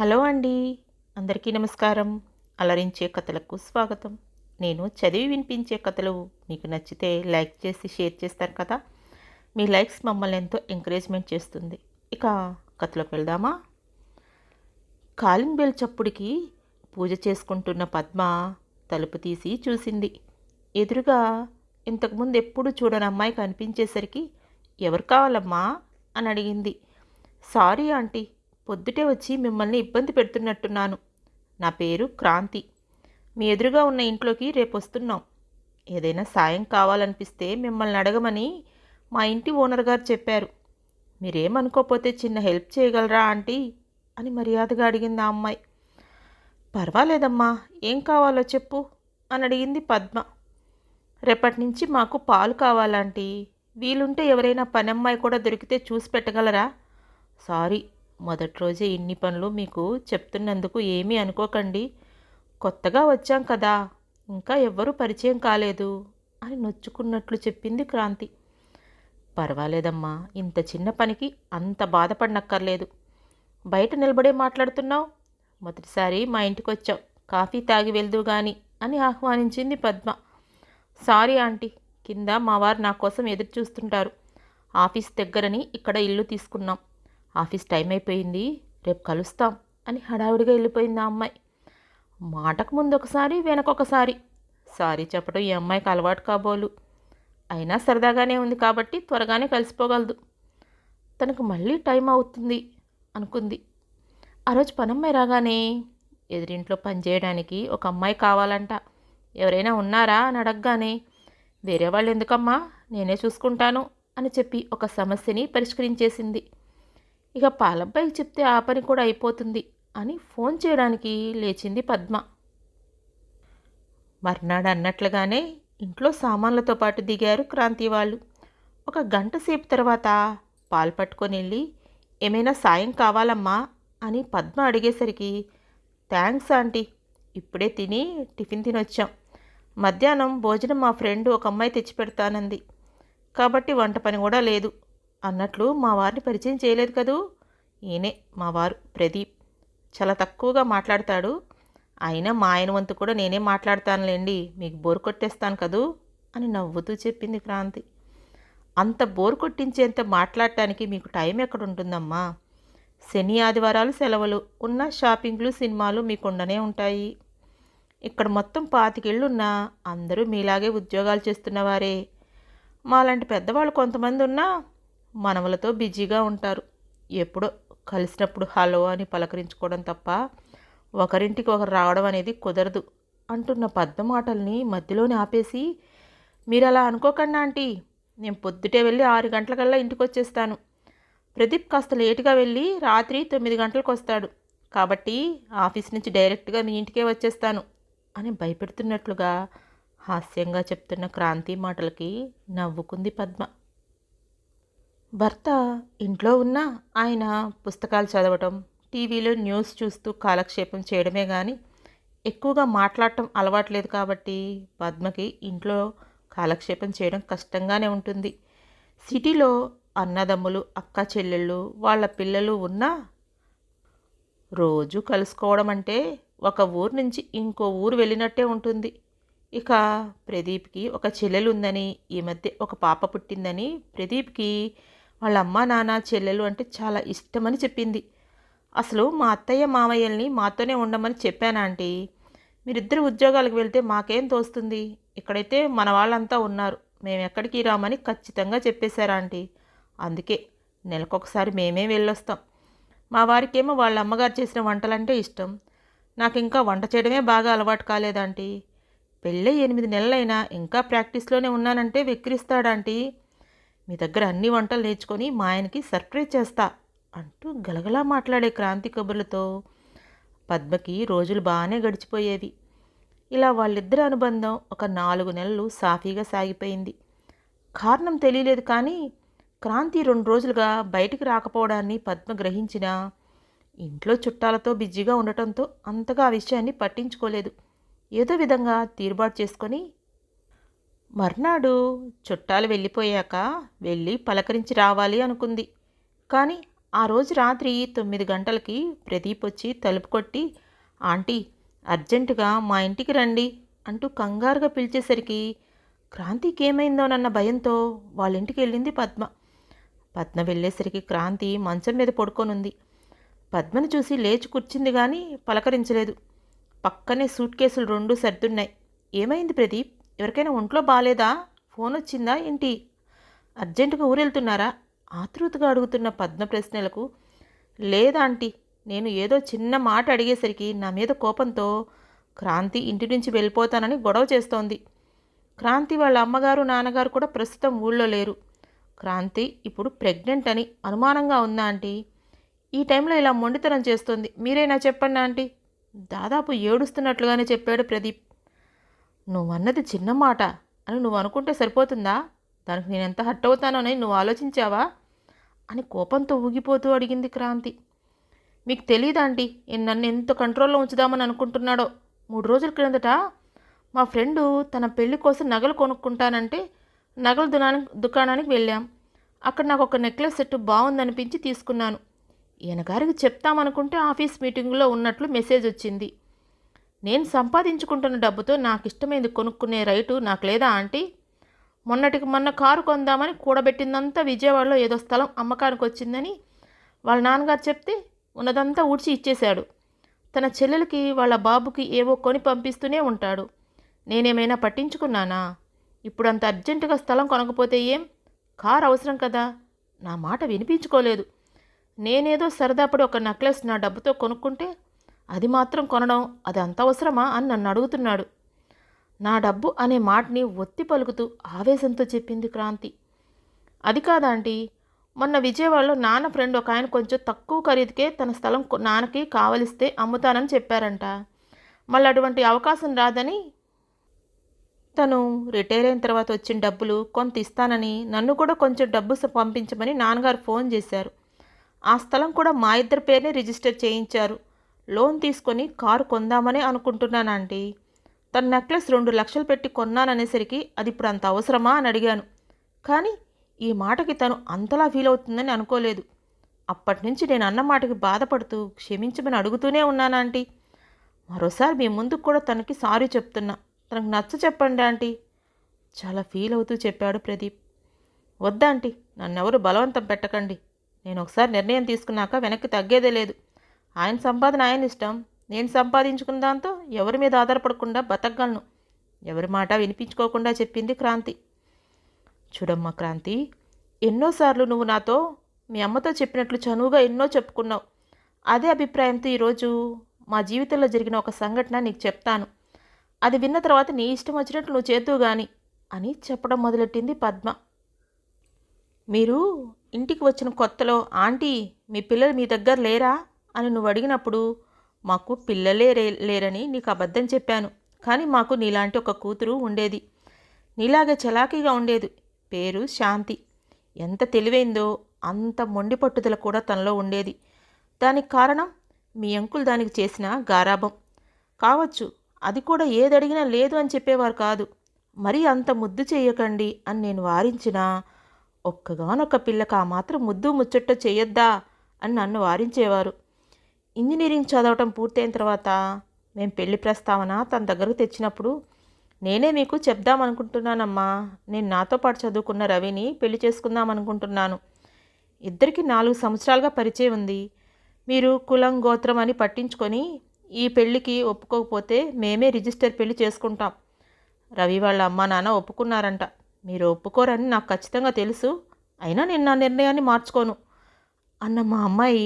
Hello అండి. అందరికీ నమస్కారం. అలరించే కథలకు స్వాగతం. నేను చదివి వినిపించే కథలు. మీకు నచ్చితే లైక్ చేసి షేర్ చేస్తారు కదా. మీ లైక్స్ మమ్మల్ని ఎంతో ఎంకరేజ్మెంట్ చేస్తుంది. ఇక కథలోకి వెళ్దామా? కాలింగ్ బెల్ చప్పుడికి పూజ చేసుకుంటున్న పద్మ తలుపు తీసి చూసింది. ఎదురుగా ఇంతకుముందు ఎప్పుడు చూడని అమ్మాయి కనిపించేసరికి ఎవరు కావాలమ్మా? అని అడిగింది. సారీ ఆంటీ పొద్దుటే వచ్చి మిమ్మల్ని ఇబ్బంది పెడుతున్నట్టున్నాను. నా పేరు క్రాంతి. మీ ఎదురుగా ఉన్న ఇంట్లోకి రేపు వస్తున్నాం ఏదైనా సాయం కావాలనిపిస్తే మిమ్మల్ని అడగమని మా ఇంటి ఓనర్ గారు చెప్పారు. మీరేమనుకోకపోతే చిన్న హెల్ప్ చేయగలరా ఆంటీ? అని మర్యాదగా అడిగింది ఆ అమ్మాయి. పర్వాలేదమ్మా ఏం కావాలో చెప్పు అని అడిగింది పద్మ. రేపటి నుంచి మాకు పాలు కావాలంటీ. వీలుంటే ఎవరైనా పనమ్మాయి కూడా దొరికితే చూసి పెట్టగలరా? సారీ మొదటి రోజే ఇన్ని పనులు మీకు చెప్తున్నందుకు ఏమీ అనుకోకండి. కొత్తగా వచ్చాం కదా ఇంకా ఎవ్వరూ పరిచయం కాలేదు అని నొచ్చుకున్నట్లు చెప్పింది క్రాంతి. పర్వాలేదమ్మా ఇంత చిన్న పనికి అంత బాధపడనక్కర్లేదు. బయట నిలబడే మాట్లాడుతున్నావు? మొదటిసారి మా ఇంటికి వచ్చావు కాఫీ తాగి వెళ్దు గాని అని ఆహ్వానించింది పద్మ. సారీ ఆంటీ కింద మా వారు నా కోసం ఎదురు చూస్తుంటారు ఆఫీస్ దగ్గరని ఇక్కడ ఇల్లు తీసుకున్నాం. ఆఫీస్ టైం అయిపోయింది రేపు కలుస్తాం అని హడావిడిగా వెళ్ళిపోయింది ఆ అమ్మాయి. మాటకు ముందు ఒకసారి వెనకొకసారి సారీ చెప్పడం ఈ అమ్మాయికి అలవాటు కాబోలు. అయినా సరదాగానే ఉంది కాబట్టి త్వరగానే కలిసిపోగలదు. తనకు మళ్ళీ టైం అవుతుంది అనుకుంది. ఆ రోజు పనమ్మాయి రాగానే ఎదురింట్లో పనిచేయడానికి ఒక అమ్మాయి కావాలంట. ఎవరైనా ఉన్నారా అని అడగగానే వేరే వాళ్ళు ఎందుకమ్మా నేనే చూసుకుంటాను అని చెప్పి ఒక సమస్యని పరిష్కరించేసింది. ఇక పాలబ్బాయికి చెప్తే ఆ పని కూడా అయిపోతుంది అని ఫోన్ చేయడానికి లేచింది పద్మ. మర్నాడు అన్నట్లుగానే ఇంట్లో సామాన్లతో పాటు దిగారు క్రాంతి వాళ్ళు. ఒక గంట సేపు తర్వాత పాలు పట్టుకొని వెళ్ళి ఏమైనా సాయం కావాలమ్మా? అని పద్మ అడిగేసరికి థ్యాంక్స్ ఆంటీ ఇప్పుడే తిని టిఫిన్ తినొచ్చాం. మధ్యాహ్నం భోజనం మా ఫ్రెండ్ ఒక అమ్మాయి తెచ్చిపెడతానంది. కాబట్టి వంట పని కూడా లేదు. అన్నట్లు మా వారిని పరిచయం చేయలేదు కదూ? ఈయనే మా వారు ప్రదీప్. చాలా తక్కువగా మాట్లాడతాడు. అయినా మా ఆయన వంతు కూడా నేనే మాట్లాడతానులేండి మీకు బోరు కొట్టేస్తాను కదూ? అని నవ్వుతూ చెప్పింది క్రాంతి. అంత బోరు కొట్టించేంత మాట్లాడటానికి మీకు టైం ఎక్కడ ఉంటుందమ్మా శని ఆదివారాలు సెలవులు ఉన్న షాపింగ్లు సినిమాలు మీకు ఉండనే ఉంటాయి. ఇక్కడ మొత్తం పాతికేళ్ళున్నా అందరూ మీలాగే ఉద్యోగాలు చేస్తున్నవారే. మాలాంటి పెద్దవాళ్ళు కొంతమంది ఉన్నా మనవలతో బిజీగా ఉంటారు. ఎప్పుడో కలిసినప్పుడు హలో అని పలకరించుకోవడం తప్ప ఒకరింటికి ఒకరు రావడం అనేది కుదరదు అంటున్న పద్మ మాటల్ని మధ్యలోనే ఆపేసి మీరు అలా అనుకోకండి ఆంటీ నేను పొద్దుటే వెళ్ళి ఆరు గంటలకల్లా ఇంటికి వచ్చేస్తాను ప్రదీప్ కాస్త లేటుగా వెళ్ళి రాత్రి తొమ్మిది గంటలకు వస్తాడు. కాబట్టి ఆఫీస్ నుంచి డైరెక్ట్గా మీ ఇంటికే వచ్చేస్తాను అని భయపెడుతున్నట్లుగా హాస్యంగా చెప్తున్న క్రాంతి మాటలకి నవ్వుకుంది పద్మ. భర్త ఇంట్లో ఉన్న ఆయన పుస్తకాలు చదవటం టీవీలో న్యూస్ చూస్తూ కాలక్షేపం చేయడమే కానీ ఎక్కువగా మాట్లాడటం అలవాట్లేదు కాబట్టి పద్మకి ఇంట్లో కాలక్షేపం చేయడం కష్టంగానే ఉంటుంది. సిటీలో అన్నదమ్ములు అక్క చెల్లెళ్ళు వాళ్ళ పిల్లలు ఉన్నా రోజు కలుసుకోవడం అంటే ఒక ఊరు నుంచి ఇంకో ఊరు వెళ్ళినట్టే ఉంటుంది. ఇక ప్రదీప్కి ఒక చెల్లెలు ఉందని ఈ మధ్య ఒక పాప పుట్టిందని ప్రదీప్కి వాళ్ళ అమ్మ నాన్న చెల్లెలు అంటే చాలా ఇష్టమని చెప్పింది. అసలు మా అత్తయ్య మామయ్యల్ని మాతోనే ఉండమని చెప్పాను ఆంటీ? మీరిద్దరు ఉద్యోగాలకు వెళ్తే మాకేం తోస్తుంది? ఇక్కడైతే మన వాళ్ళంతా ఉన్నారు. మేము ఎక్కడికి రామని ఖచ్చితంగా చెప్పేశారు ఆంటీ? అందుకే నెలకొకసారి మేమే వెళ్ళొస్తాం. మా వారికేమో వాళ్ళ అమ్మగారు చేసిన వంటలంటే ఇష్టం. నాకు ఇంకా వంట చేయడమే బాగా అలవాటు కాలేదంటీ పెళ్ళై ఎనిమిది నెలలైనా ఇంకా ప్రాక్టీస్లోనే ఉన్నానంటే వెక్కిరిస్తాడంటీ మీ దగ్గర అన్ని వంటలు నేర్చుకొని మా ఆయనకి సర్ప్రైజ్ చేస్తా అంటూ గలగలా మాట్లాడే క్రాంతి కబుర్లతో పద్మకి రోజులు బాగానే గడిచిపోయేవి. ఇలా వాళ్ళిద్దరి అనుబంధం ఒక నాలుగు నెలలు సాఫీగా సాగిపోయింది. కారణం తెలియలేదు కానీ క్రాంతి రెండు రోజులుగా బయటికి రాకపోవడాన్ని పద్మ గ్రహించిన ఇంట్లో చుట్టాలతో బిజీగా ఉండటంతో అంతగా ఆ విషయాన్ని పట్టించుకోలేదు. ఏదో విధంగా తీరుబాటు చేసుకొని మర్నాడు చుట్టాలు వెళ్ళిపోయాక వెళ్ళి పలకరించి రావాలి అనుకుంది. కానీ ఆ రోజు రాత్రి తొమ్మిది గంటలకి ప్రదీప్ వచ్చి తలుపు కొట్టి ఆంటీ అర్జెంటుగా మా ఇంటికి రండి అంటూ కంగారుగా పిలిచేసరికి క్రాంతికి ఏమైందోనన్న భయంతో వాళ్ళ ఇంటికి వెళ్ళింది పద్మ. పద్మ వెళ్ళేసరికి క్రాంతి మంచం మీద పడుకొనుంది. పద్మని చూసి లేచి కూర్చుంది కానీ పలకరించలేదు. పక్కనే సూట్ కేసులు రెండు సర్దున్నాయి. ఏమైంది ప్రదీప్? ఎవరికైనా ఒంట్లో బాగాలేదా ఫోన్ వచ్చిందా ఏంటి? అర్జెంటుగా ఊరెళ్తున్నారా? ఆతృతగా అడుగుతున్న పద్మ ప్రశ్నలకు లేదా ఆంటీ నేను ఏదో చిన్న మాట అడిగేసరికి నా మీద కోపంతో క్రాంతి ఇంటి నుంచి వెళ్ళిపోతానని గొడవ చేస్తోంది. క్రాంతి వాళ్ళ అమ్మగారు నాన్నగారు కూడా ప్రస్తుతం ఊళ్ళో లేరు. క్రాంతి ఇప్పుడు ప్రెగ్నెంట్ అని అనుమానంగా ఉందా ఆంటీ? ఈ టైంలో ఇలా మొండితనం చేస్తుంది. మీరైనా చెప్పండి ఆంటీ. దాదాపు ఏడుస్తున్నట్లుగానే చెప్పాడు ప్రదీప్. నువ్వన్నది చిన్న మాట అని నువ్వు అనుకుంటే సరిపోతుందా? దానికి నేను ఎంత హట్ అవుతానోనని నువ్వు ఆలోచించావా? అని కోపంతో ఊగిపోతూ అడిగింది క్రాంతి. మీకు తెలియదా నేను నన్ను ఎంత కంట్రోల్లో ఉంచుదామని అనుకుంటున్నాడో? మూడు రోజుల క్రిందట మా ఫ్రెండు తన పెళ్ళి కోసం నగలు కొనుక్కుంటానంటే నగల దునానికి దుకాణానికి వెళ్ళాం. అక్కడ నాకు ఒక నెక్లెస్ సెట్ బాగుందనిపించి తీసుకున్నాను. ఈయన గారికి చెప్తామనుకుంటే ఆఫీస్ మీటింగ్లో ఉన్నట్లు మెసేజ్ వచ్చింది. నేను సంపాదించుకుంటున్న డబ్బుతో నాకు ఇష్టమైంది కొనుక్కునే రైటు నాకు లేదా ఆంటీ? మొన్నటికి మొన్న కారు కొందామని కూడబెట్టిందంతా విజయవాడలో ఏదో స్థలం అమ్మకానికి వచ్చిందని వాళ్ళ నాన్నగారు చెప్తే ఉన్నదంతా ఊడ్చి ఇచ్చేశాడు. తన చెల్లెలకి వాళ్ళ బాబుకి ఏవో కొని పంపిస్తూనే ఉంటాడు. నేనేమైనా పట్టించుకున్నానా? ఇప్పుడు అంత అర్జెంటుగా స్థలం కొనకపోతే ఏం? కారు అవసరం కదా. నా మాట వినిపించుకోలేదు. నేనేదో సరదాపడి ఒక నెక్లెస్ నా డబ్బుతో కొనుక్కుంటే అది మాత్రం కొనడం అది అంత అవసరమా అని నన్ను అడుగుతున్నాడు. నా డబ్బు అనే మాటని ఒత్తి పలుకుతూ ఆవేశంతో చెప్పింది క్రాంతి. అది కాదాంటీ మొన్న విజయవాడలో నాన్న ఫ్రెండ్ ఒక ఆయన కొంచెం తక్కువ ఖరీదుకే తన స్థలం నాన్నకి కావలిస్తే అమ్ముతానని చెప్పారంట. మళ్ళీ అటువంటి అవకాశం రాదని తను రిటైర్ అయిన తర్వాత వచ్చిన డబ్బులు కొంత ఇస్తానని నన్ను కూడా కొంచెం డబ్బు స- పంపించమని నాన్నగారు ఫోన్ చేశారు. ఆ స్థలం కూడా మా ఇద్దరి పేరునే రిజిస్టర్ చేయించారు. లోన్ తీసుకొని కారు కొందామనే అనుకుంటున్నాను ఆంటీ తన నెక్లెస్ రెండు లక్షలు పెట్టి కొన్నాననేసరికి అది ఇప్పుడు అంత అవసరమా అని అడిగాను. కానీ ఈ మాటకి తను అంతలా ఫీల్ అవుతుందని అనుకోలేదు. అప్పటి నుంచి నేను అన్న మాటకి బాధపడుతూ క్షమించమని అడుగుతూనే ఉన్నాను ఆంటీ మరోసారి మీ ముందుకు కూడా తనకి సారీ చెప్తున్నా. తనకు నచ్చ చెప్పండి ఆంటీ. చాలా ఫీల్ అవుతూ చెప్పాడు ప్రదీప్. వద్దాంటీ నన్నెవరు బలవంతం పెట్టకండి. నేను ఒకసారి నిర్ణయం తీసుకున్నాక వెనక్కి తగ్గేదే లేదు. ఆయన సంపాదన ఆయన ఇష్టం. నేను సంపాదించుకున్న దాంతో ఎవరి మీద ఆధారపడకుండా బతకగలను. ఎవరి మాట వినిపించుకోకుండా చెప్పింది క్రాంతి. చూడమ్మా క్రాంతి ఎన్నోసార్లు నువ్వు నాతో మీ అమ్మతో చెప్పినట్లు చనువుగా ఎన్నో చెప్పుకున్నావు. అదే అభిప్రాయంతో ఈరోజు మా జీవితంలో జరిగిన ఒక సంఘటన నీకు చెప్తాను. అది విన్న తర్వాత నీ ఇష్టం వచ్చినట్లు నువ్వు చేతూ గాని అని చెప్పడం మొదలెట్టింది పద్మ. మీరు ఇంటికి వచ్చిన కొత్తలో ఆంటీ మీ పిల్లలు మీ దగ్గర లేరా? అని నువ్వు అడిగినప్పుడు మాకు పిల్లలే లేరని నీకు అబద్ధం చెప్పాను. కానీ మాకు నీలాంటి ఒక కూతురు ఉండేది. నీలాగే చలాకీగా ఉండేది. పేరు శాంతి. ఎంత తెలివైందో అంత మొండి పట్టుదల కూడా తనలో ఉండేది. దానికి కారణం మీ అంకుల్ దానికి చేసిన గారాభం. కావచ్చు అది కూడా ఏదడిగినా లేదు అని చెప్పేవారు కాదు. మరీ అంత ముద్దు చేయకండి అని నేను వారించినా ఒక్కగానొక్క పిల్లకి ఆ మాత్రం ముద్దు ముచ్చట్ట చేయొద్దా అని నన్ను వారించేవారు. ఇంజనీరింగ్ చదవటం పూర్తయిన తర్వాత మేము పెళ్ళి ప్రస్తావన తన దగ్గరకు తెచ్చినప్పుడు నేనే మీకు చెప్దామనుకుంటున్నానమ్మా. నేను నాతో పాటు చదువుకున్న రవిని పెళ్ళి చేసుకుందాం అనుకుంటున్నాను ఇద్దరికి నాలుగు సంవత్సరాలుగా పరిచయం ఉంది. మీరు కులం గోత్రం అని పట్టించుకొని ఈ పెళ్ళికి ఒప్పుకోకపోతే మేమే రిజిస్టర్ పెళ్ళి చేసుకుంటాం. రవి వాళ్ళ అమ్మా నాన్న ఒప్పుకున్నారంట. మీరు ఒప్పుకోరని నాకు ఖచ్చితంగా తెలుసు. అయినా నేను నా నిర్ణయాన్ని మార్చుకోను. అన్న మా అమ్మాయి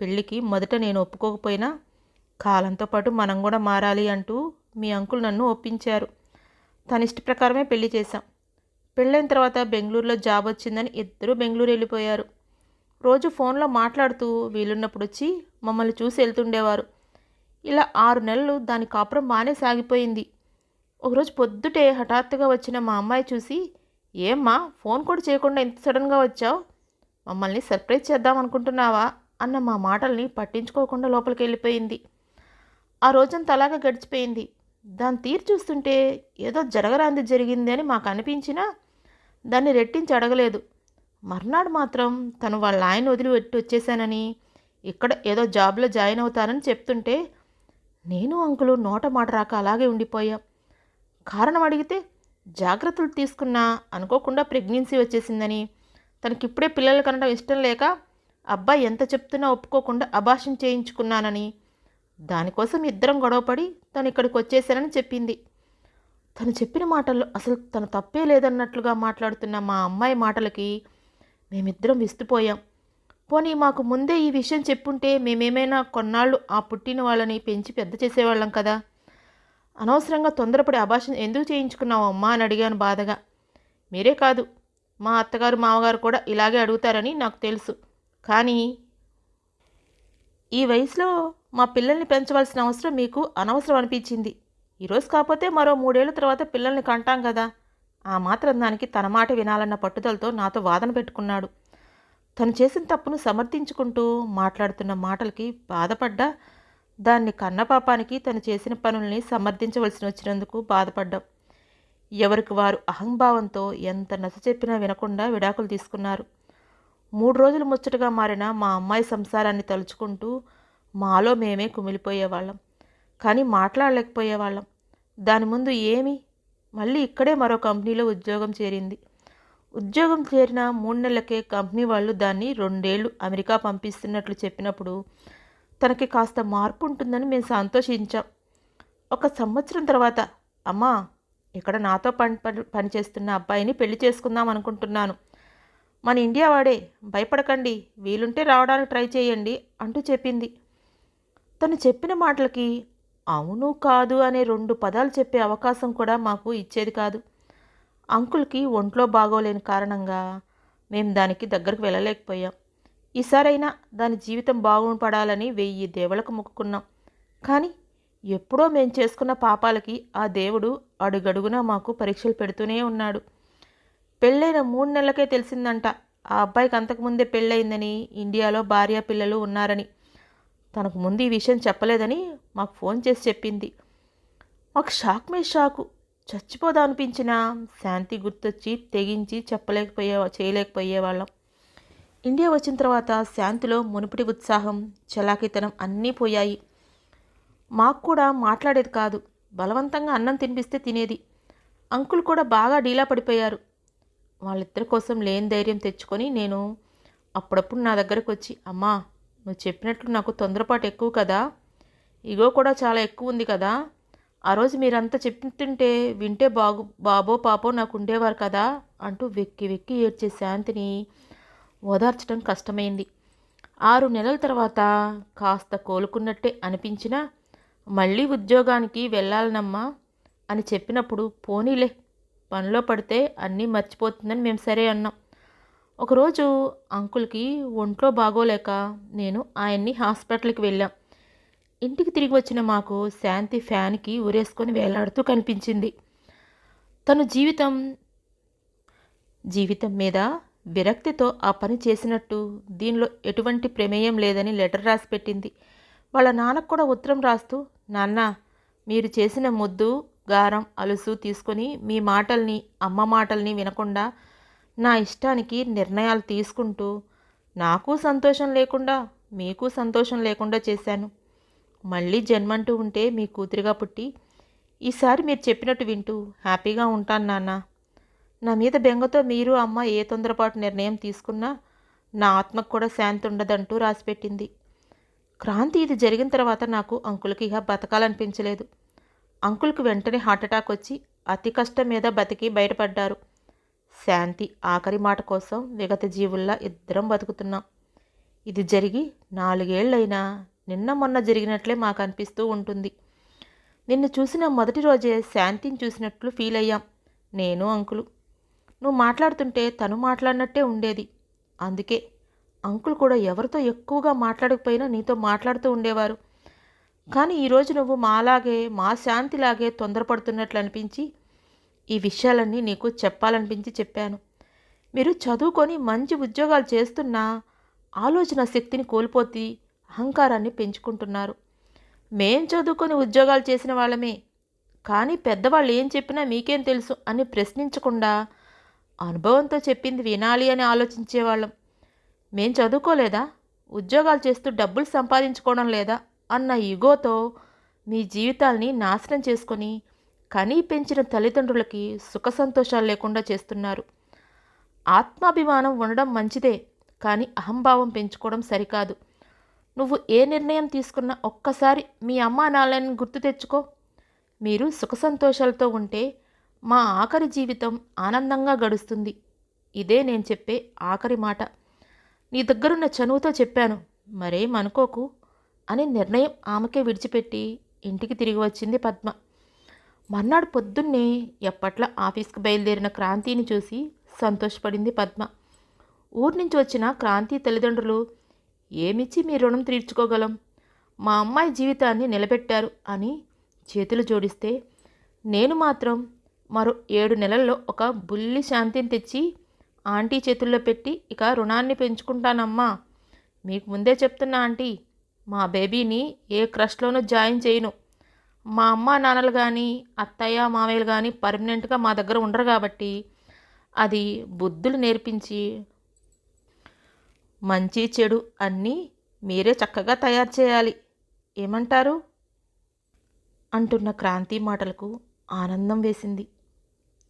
పెళ్ళికి మొదట నేను ఒప్పుకోకపోయినా కాలంతో పాటు మనం కూడా మారాలి అంటూ మీ అంకుల్ నన్ను ఒప్పించారు. తన ఇష్ట ప్రకారమే పెళ్ళి చేశాం. పెళ్ళైన తర్వాత బెంగళూరులో జాబ్ వచ్చిందని ఇద్దరూ బెంగళూరు వెళ్ళిపోయారు. రోజు ఫోన్లో మాట్లాడుతూ వీలున్నప్పుడు వచ్చి మమ్మల్ని చూసి వెళ్తుండేవారు. ఇలా ఆరు నెలలు దాని కాపురం బాగానే సాగిపోయింది. ఒకరోజు పొద్దుటే హఠాత్తుగా వచ్చిన మా అమ్మాయి చూసి ఏమ్మా ఫోన్ కూడా చేయకుండా ఇంత సడన్గా వచ్చావు? మమ్మల్ని సర్ప్రైజ్ చేద్దాం అనుకుంటున్నావా? అన్న మా మాటల్ని పట్టించుకోకుండా లోపలికి వెళ్ళిపోయింది. ఆ రోజంతా అలాగే గడిచిపోయింది. దాని తీరు చూస్తుంటే ఏదో జరగరాంది జరిగింది అని మాకు అనిపించినా దాన్ని రెట్టించి అడగలేదు. మర్నాడు మాత్రం తను వాళ్ళ ఆయన వదిలిపెట్టి వచ్చేసానని ఇక్కడ ఏదో జాబ్లో జాయిన్ అవుతానని చెప్తుంటే నేను అంకులు నోట మాట రాక అలాగే ఉండిపోయాం. కారణం అడిగితే జాగ్రత్తలు తీసుకున్నా అనుకోకుండా ప్రెగ్నెన్సీ వచ్చేసిందని తనకిప్పుడే పిల్లలు కనడం ఇష్టం లేక అబ్బాయి ఎంత చెప్తున్నా ఒప్పుకోకుండా అభాషం చేయించుకున్నానని. దానికోసం ఇద్దరం గొడవపడి తను ఇక్కడికి వచ్చేసానని చెప్పింది. తను చెప్పిన మాటల్లో అసలు తను తప్పే లేదన్నట్లుగా మాట్లాడుతున్న మా అమ్మాయి మాటలకి మేమిద్దరం విస్తుపోయాం. పోనీ మాకు ముందే ఈ విషయం చెప్పుంటే మేమేమైనా కొన్నాళ్ళు ఆ పుట్టిన వాళ్ళని పెంచి పెద్ద చేసేవాళ్ళం కదా. అనవసరంగా తొందరపడి అభాషణ ఎందుకు చేయించుకున్నావు అమ్మా అని అడిగాను బాధగా. మీరే కాదు మా అత్తగారు మామగారు కూడా ఇలాగే అడుగుతారని నాకు తెలుసు. కానీ ఈ వయసులో మా పిల్లల్ని పెంచవలసిన అవసరం మీకు అనవసరం అనిపించింది. ఈరోజు కాకపోతే మరో మూడేళ్ళ తర్వాత పిల్లల్ని కంటాం కదా. ఆ మాత్రం దానికి తన మాట వినాలన్న పట్టుదలతో నాతో వాదన పెట్టుకున్నాడు. తను చేసిన తప్పును సమర్థించుకుంటూ మాట్లాడుతున్న మాటలకి బాధపడ్డా. దాన్ని కన్నపాపానికి తను చేసిన పనుల్ని సమర్థించవలసి వచ్చినందుకు బాధపడ్డాం. ఎవరికి వారు అహంభావంతో ఎంత నచ్చ చెప్పినా వినకుండా విడాకులు తీసుకున్నారు. మూడు రోజులు ముచ్చటగా మారిన మా అమ్మాయి సంసారాన్ని తలుచుకుంటూ మాలో మేమే కుమిలిపోయేవాళ్ళం. కానీ మాట్లాడలేకపోయేవాళ్ళం. దాని ముందు ఏమి? మళ్ళీ ఇక్కడే మరో కంపెనీలో ఉద్యోగం చేరింది. ఉద్యోగం చేరిన మూడు నెలలకే కంపెనీ వాళ్ళు దాన్ని రెండేళ్ళు అమెరికా పంపిస్తున్నట్లు చెప్పినప్పుడు తనకి కాస్త మార్పు ఉంటుందని మేము సంతోషించాం. ఒక సంవత్సరం తర్వాత అమ్మా ఇక్కడ నాతో పని పని పనిచేస్తున్న అబ్బాయిని పెళ్ళి చేసుకుందాం అనుకుంటున్నాను. మన ఇండియా వాడే భయపడకండి వీలుంటే రావడానికి ట్రై చేయండి అంటూ చెప్పింది. తను చెప్పిన మాటలకి అవును కాదు అనే రెండు పదాలు చెప్పే అవకాశం కూడా మాకు ఇచ్చేది కాదు. అంకుల్కి ఒంట్లో బాగోలేని కారణంగా మేము దానికి దగ్గరకు వెళ్ళలేకపోయాం. ఈసారైనా దాని జీవితం బాగుపడాలని వెయ్యి దేవులకు మొక్కుకున్నాం. కానీ ఎప్పుడో మేము చేసుకున్న పాపాలకి ఆ దేవుడు అడుగడుగునా మాకు పరీక్షలు పెడుతూనే ఉన్నాడు. పెళ్ళైన మూడు నెలలకే తెలిసిందంట. ఆ అబ్బాయికి అంతకుముందే పెళ్ళయిందని ఇండియాలో భార్య పిల్లలు ఉన్నారని. తనకు ముందు ఈ విషయం చెప్పలేదని మాకు ఫోన్ చేసి చెప్పింది. మాకు షాక్ మీద షాకు. చచ్చిపోదా అనిపించిన శాంతి గుర్తొచ్చి తెగించి చెప్పలేకపోయే చేయలేకపోయేవాళ్ళం. ఇండియా వచ్చిన తర్వాత శాంతిలో మునుపటి ఉత్సాహం చలాకితనం అన్నీ పోయాయి. మాకు కూడా మాట్లాడేది కాదు. బలవంతంగా అన్నం తినిపిస్తే తినేది. అంకుల్ కూడా బాగా డీలా పడిపోయారు. వాళ్ళిద్దరి కోసం లేని ధైర్యం తెచ్చుకొని నేను అప్పుడప్పుడు నా దగ్గరకు వచ్చి అమ్మా నువ్వు చెప్పినట్లు నాకు తొందరపాటు ఎక్కువ కదా ఇగో కూడా చాలా ఎక్కువ ఉంది కదా ఆ రోజు మీరంతా చెప్తుంటే వింటే బాగు బాబో పాపో నాకు ఉండేవారు కదా అంటూ వెక్కి వెక్కి ఏడ్చే శాంతిని ఓదార్చడం కష్టమైంది. ఆరు నెలల తర్వాత కాస్త కోలుకున్నట్టే అనిపించినా మళ్ళీ ఉద్యోగానికి వెళ్ళాలనమ్మా అని చెప్పినప్పుడు పోనీలే పనిలో పడితే అన్నీ మర్చిపోతుందని మేము సరే అన్నాం. ఒకరోజు అంకుల్కి ఒంట్లో బాగోలేక నేను ఆయన్ని హాస్పిటల్కి వెళ్ళాం. ఇంటికి తిరిగి వచ్చిన మాకు శాంతి ఫ్యాన్కి ఊరేసుకొని వేలాడుతూ కనిపించింది. తను జీవితం జీవితం మీద విరక్తితో ఆ పని చేసినట్టు దీనిలో ఎటువంటి ప్రమేయం లేదని లెటర్ రాసి పెట్టింది. వాళ్ళ నాన్నకు కూడా ఉత్తరం రాస్తూ నాన్న మీరు చేసిన ముద్దు గారం అలుసు తీసుకొని మీ మాటల్ని అమ్మ మాటల్ని వినకుండా నా ఇష్టానికి నిర్ణయాలు తీసుకుంటూ నాకు సంతోషం లేకుండా మీకు సంతోషం లేకుండా చేశాను. మళ్ళీ జన్మంటూ ఉంటే మీ కూతురిగా పుట్టి ఈసారి మీరు చెప్పినట్టు వింటూ హ్యాపీగా ఉంటాను నాన్న. నా మీద బెంగతో మీరు అమ్మ ఏ తొందరపాటు నిర్ణయం తీసుకున్నా నా ఆత్మకు కూడా శాంతి ఉండదంటూ రాసిపెట్టింది. క్రాంతి ఇది జరిగిన తర్వాత నాకు అంకులకి ఇక బతకాలనిపించలేదు. అంకుల్కి వెంటనే హార్ట్అటాక్ వచ్చి అతి కష్టం మీద బతికి బయటపడ్డారు. శాంతి ఆఖరి మాట కోసం విగత జీవుల్లా ఇద్దరం బతుకుతున్నాం. ఇది జరిగి నాలుగేళ్ళైనా నిన్న మొన్న జరిగినట్లే మాకు అనిపిస్తూ ఉంటుంది. నిన్ను చూసిన మొదటి రోజే శాంతిని చూసినట్లు ఫీల్ అయ్యాం. నేను అంకులు. నువ్వు మాట్లాడుతుంటే తను మాట్లాడినట్టే ఉండేది. అందుకే అంకుల్ కూడా ఎవరితో ఎక్కువగా మాట్లాడకపోయినా నీతో మాట్లాడుతూ ఉండేవారు. కానీ ఈరోజు నువ్వు మాలాగే మా శాంతిలాగే తొందరపడుతున్నట్లు అనిపించి ఈ విషయాలన్నీ నీకు చెప్పాలనిపించి చెప్పాను. మీరు చదువుకొని మంచి ఉద్యోగాలు చేస్తున్నా ఆలోచన శక్తిని కోల్పోతి అహంకారాన్ని పెంచుకుంటున్నారు. మేం చదువుకొని ఉద్యోగాలు చేసిన వాళ్ళమే. కానీ పెద్దవాళ్ళు ఏం చెప్పినా మీకేం తెలుసు అని ప్రశ్నించకుండా అనుభవంతో చెప్పింది వినాలి అని ఆలోచించేవాళ్ళం. మేం చదువుకోలేదా? ఉద్యోగాలు చేస్తూ డబ్బులు సంపాదించుకోవడం లేదా? అన్న ఈగోతో మీ జీవితాల్ని నాశనం చేసుకొని కనీ పెంచిన తల్లిదండ్రులకి సుఖ సంతోషాలు లేకుండా చేస్తున్నారు. ఆత్మాభిమానం ఉండడం మంచిదే కానీ అహంభావం పెంచుకోవడం సరికాదు. నువ్వు ఏ నిర్ణయం తీసుకున్నా ఒక్కసారి మీ అమ్మా నాన్నని గుర్తు తెచ్చుకో. మీరు సుఖ సంతోషాలతో ఉంటే మా ఆఖరి జీవితం ఆనందంగా గడుస్తుంది. ఇదే నేను చెప్పే ఆఖరి మాట. నీ దగ్గరున్న చనువుతో చెప్పాను మరేం అనుకోకు. అనే నిర్ణయం ఆమెకే విడిచిపెట్టి ఇంటికి తిరిగి వచ్చింది పద్మ. మర్నాడు పొద్దున్నే ఎప్పట్లో ఆఫీస్కి బయలుదేరిన క్రాంతిని చూసి సంతోషపడింది పద్మ. ఊరి నుంచి వచ్చిన క్రాంతి తల్లిదండ్రులు ఏమిచ్చి మీ రుణం తీర్చుకోగలం? మా అమ్మాయి జీవితాన్ని నిలబెట్టారు అని చేతులు జోడిస్తే నేను మాత్రం మరో ఏడు నెలల్లో ఒక బుల్లి శాంతిని తెచ్చి ఆంటీ చేతుల్లో పెట్టి ఇక రుణాన్ని పెంచుకుంటానమ్మా. మీకు ముందే చెప్తున్నా ఆంటీ మా బేబీని ఏ క్రష్లోనూ జాయిన్ చేయను. మా అమ్మ నాన్నలు కానీ అత్తయ్య మామయ్యలు కానీ పర్మనెంట్గా మా దగ్గర ఉండరు కాబట్టి అది బుద్ధులు నేర్పించి మంచి చెడు అన్నీ మీరే చక్కగా తయారు చేయాలి. ఏమంటారు? అంటున్న క్రాంతి మాటలకు ఆనందం వేసింది.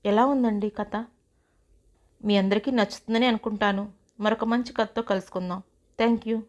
ఎలా ఉందండి కథ? మీ అందరికీ నచ్చుతుందని అనుకుంటాను. మరొక మంచి కథతో కలుసుకుందాం. Thank you.